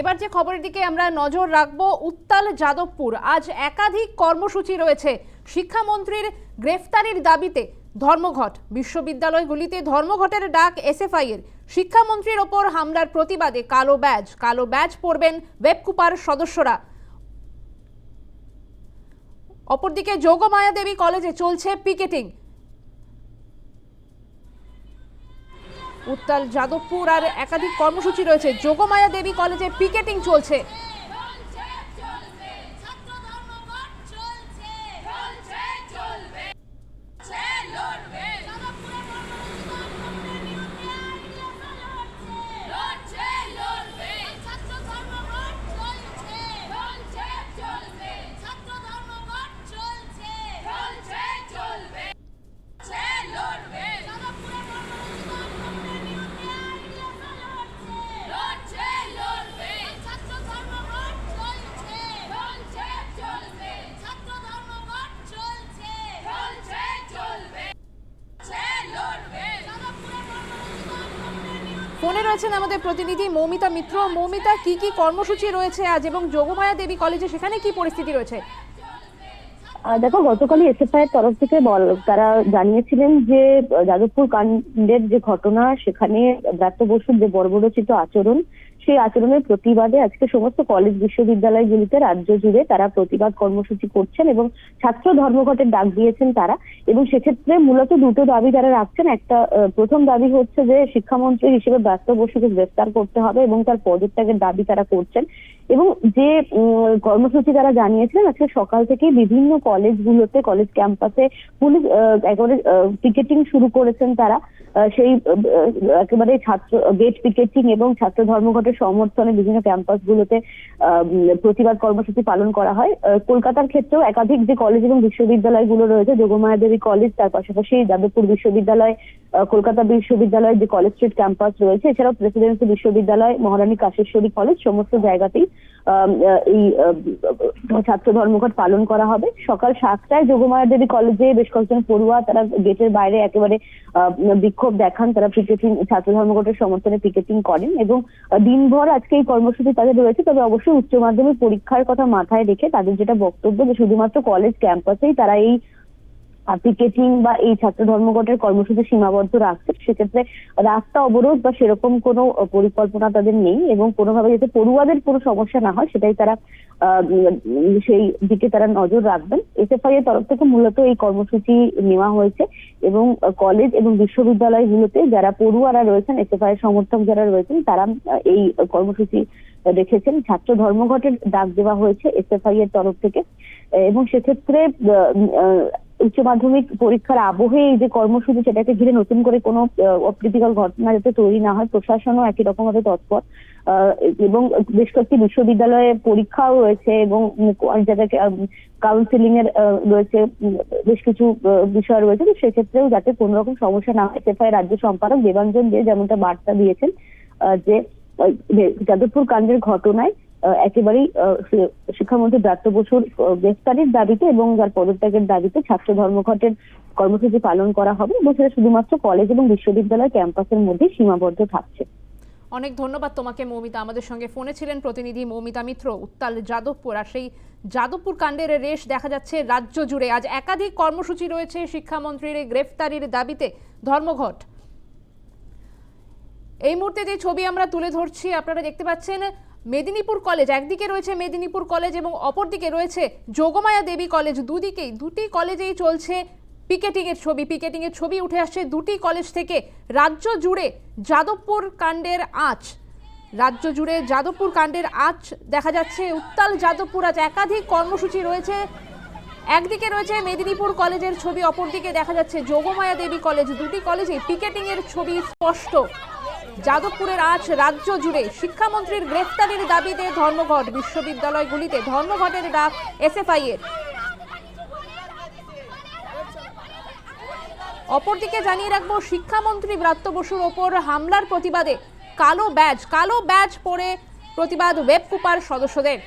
এবার যে খবরের দিকে আমরা নজর রাখব, উত্তাল যাদবপুর। আজ একাধিক কর্মসূচি রয়েছে। শিক্ষামন্ত্রীর গ্রেফতারির দাবিতে ধর্মঘট। বিশ্ববিদ্যালয়গুলিতে ধর্মঘটের ডাক এসএফআই এর শিক্ষামন্ত্রীর ওপর হামলার প্রতিবাদে কালো ব্যাজ। কালো ব্যাজ পরবেন ওয়েবকুপার সদস্যরা। অপরদিকে যোগমায়া দেবী কলেজে চলছে পিকেটিং। উত্তাল যাদবপুর আর একাধিক কর্মসূচি রয়েছে। যোগমায়া দেবী কলেজে পিকেটিং চলছে। রয়েছেন আমাদের প্রতিনিধি মৌমিতা মিত্র। মৌমিতা, কি কি কর্মসূচি রয়েছে আজ এবং যোগমায়া দেবী কলেজে সেখানে কি পরিস্থিতি রয়েছে? দেখো, গতকালই এসএফআই এর তরফ থেকে তারা জানিয়েছিলেন যে, যাদবপুর কাণ্ডের যে ঘটনা, সেখানে ব্রাত্য বসুর যে বর্বরচিত আচরণ, সেই আচরণের প্রতিবাদে আজকে সমস্ত কলেজ বিশ্ববিদ্যালয়গুলিতে রাজ্য জুড়ে তারা প্রতিবাদ কর্মসূচি করছেন এবং ছাত্র ধর্মঘটের ডাক দিয়েছেন তারা। এবং সেক্ষেত্রে মূলত দুটো দাবি তারা রাখছেন। একটা প্রথম দাবি হচ্ছে যে, শিক্ষামন্ত্রী হিসেবে ব্রাত্য বসুকে গ্রেফতার করতে হবে এবং তার পদত্যাগের দাবি তারা করছেন। এবং যে কর্মসূচি তারা জানিয়েছিলেন আজকে সকাল থেকে বিভিন্ন কলেজগুলোতে কলেজ ক্যাম্পাসে পুলিশ একেবারে পিকেটিং শুরু করেছেন তারা। সেই একেবারে ছাত্র গেট পিকেটিং এবং ছাত্র ধর্মঘটের সমর্থনে বিভিন্ন ক্যাম্পাসগুলোতে আহ, প্রতিবাদ কর্মসূচি পালন করা হয়। কলকাতার ক্ষেত্রেও একাধিক যে কলেজ এবং বিশ্ববিদ্যালয়গুলো রয়েছে যোগমায়া দেবী কলেজ তার পাশাপাশি যাদবপুর বিশ্ববিদ্যালয় কলকাতা বিশ্ববিদ্যালয়ের যে কলেজ স্ট্রিট ক্যাম্পাস রয়েছে এছাড়াও প্রেসিডেন্সি বিশ্ববিদ্যালয় মহারানী কাশেশ্বরী কলেজ সমস্ত জায়গাতেই এই ছাত্র ধর্মঘট পালন করা হবে। সকাল সাতটায় যোগমায়া দেবী কলেজে বেশ কয়েকজন পড়ুয়া, তারা গেটের বাইরে একেবারে বিক্ষোভ দেখান। তারা পিকেটিং, ছাত্র ধর্মঘটের সমর্থনে পিকেটিং করেন এবং দিনভর আজকে এই কর্মসূচি তাদের রয়েছে। তবে অবশ্যই উচ্চ মাধ্যমিক পরীক্ষার কথা মাথায় রেখে তাদের যেটা বক্তব্য যে শুধুমাত্র কলেজ ক্যাম্পাসেই তারা এই পিকেটিং বা এই ছাত্র ধর্মঘটের কর্মসূচি সীমাবদ্ধ রাখছে সেক্ষেত্রে রাস্তা অবরোধ বা সেরকম কোনো পরিকল্পনা তাদের নেই এবং কোনোভাবে যাতে পড়ুয়াদের কোনো সমস্যা না হয় সেটাই তারা সেই দিকে তারা নজর রাখবেন। এসএফআই এর তরফ থেকে মূলত এই কর্মসূচি নেওয়া হয়েছে এবং কলেজ এবং বিশ্ববিদ্যালয়গুলোতে যারা পড়ুয়ারা রয়েছেন এসএফআই এর সমর্থক যারা রয়েছেন, তারা এই কর্মসূচি দেখেছেন ছাত্র ধর্মঘটের ডাক দেওয়া হয়েছে এসএফআই এর তরফ থেকে এবং সেক্ষেত্রে উচ্চ মাধ্যমিক পরীক্ষার আবহে এই যে কর্মসূচি, সেটাকে ঘিরে নতুন করে কোনো অপ্রীতিকর ঘটনা যাতে তৈরি না হয়, প্রশাসনও একই রকম ভাবে তৎপর এবং বেশ কয়েকটি বিশ্ববিদ্যালয়ে পরীক্ষাও রয়েছে এবং অনেক জায়গায় কাউন্সিলিং এর রয়েছে বেশ কিছু বিষয় রয়েছে। তো সেক্ষেত্রেও যাতে কোনো রকম সমস্যা না হয় এসএফআই রাজ্য সম্পাদক দেবাঞ্জন দে যেমনটা বার্তা দিয়েছেন যে যাদবপুর কাণ্ডের ঘটনায় একেবারেই শিক্ষামন্ত্রী ব্রাত্য বসুর গ্রেফতারির দাবিতে এবং যার পদত্যাগের দাবিতে ছাত্র ধর্মঘটের কর্মসূচি পালন করা হবে এবং সেটা শুধুমাত্র কলেজ এবং বিশ্ববিদ্যালয় ক্যাম্পাসের মধ্যে সীমাবদ্ধ থাকছে। অনেক ধন্যবাদ তোমাকে, মৌমিতা। আমাদের সঙ্গে ফোনে ছিলেন প্রতিনিধি মৌমিতা মিত্র, উত্তাল যাদবপুর। আর সেই যাদবপুর কাণ্ডের রেশ দেখা যাচ্ছে রাজ্য জুড়ে। আজ একাধিক কর্মসূচি রয়েছে শিক্ষামন্ত্রীর গ্রেফতারির দাবিতে ধর্মঘট। এই মুহূর্তে যে ছবি আমরা তুলে ধরছি, আপনারা দেখতে পাচ্ছেন মেদিনীপুর কলেজ, একদিকে রয়েছে মেদিনীপুর কলেজ এবং অপরদিকে রয়েছে যোগমায়া দেবী কলেজ। দুদিকেই, দুটি কলেজেই চলছে পিকেটিংয়ের ছবি। পিকেটিংয়ের ছবি উঠে আসছে দুটি কলেজ থেকে। রাজ্য জুড়ে যাদবপুর কাণ্ডের আঁচ। রাজ্য জুড়ে যাদবপুর কাণ্ডের আঁচ দেখা যাচ্ছে। উত্তাল যাদবপুর আজ একাধিক কর্মসূচি রয়েছে। একদিকে রয়েছে মেদিনীপুর কলেজের ছবি, অপরদিকে দেখা যাচ্ছে যোগমায়া দেবী কলেজ। দুটি কলেজে পিকেটিংয়ের ছবি স্পষ্ট। যাদবপুরের আজ রাজ্য জুড়ে শিক্ষামন্ত্রীর গ্রেফতারির দাবিতে ধর্মঘট। বিশ্ববিদ্যালয়গুলিতে ধর্মঘটের ডাক এসএফআই এর অপরদিকে জানিয়ে রাখব, শিক্ষামন্ত্রী ব্রাত্য বসুর ওপর হামলার প্রতিবাদে কালো ব্যাজ কালো ব্যাজ পরে প্রতিবাদ ওয়েব কুপার সদস্যদের।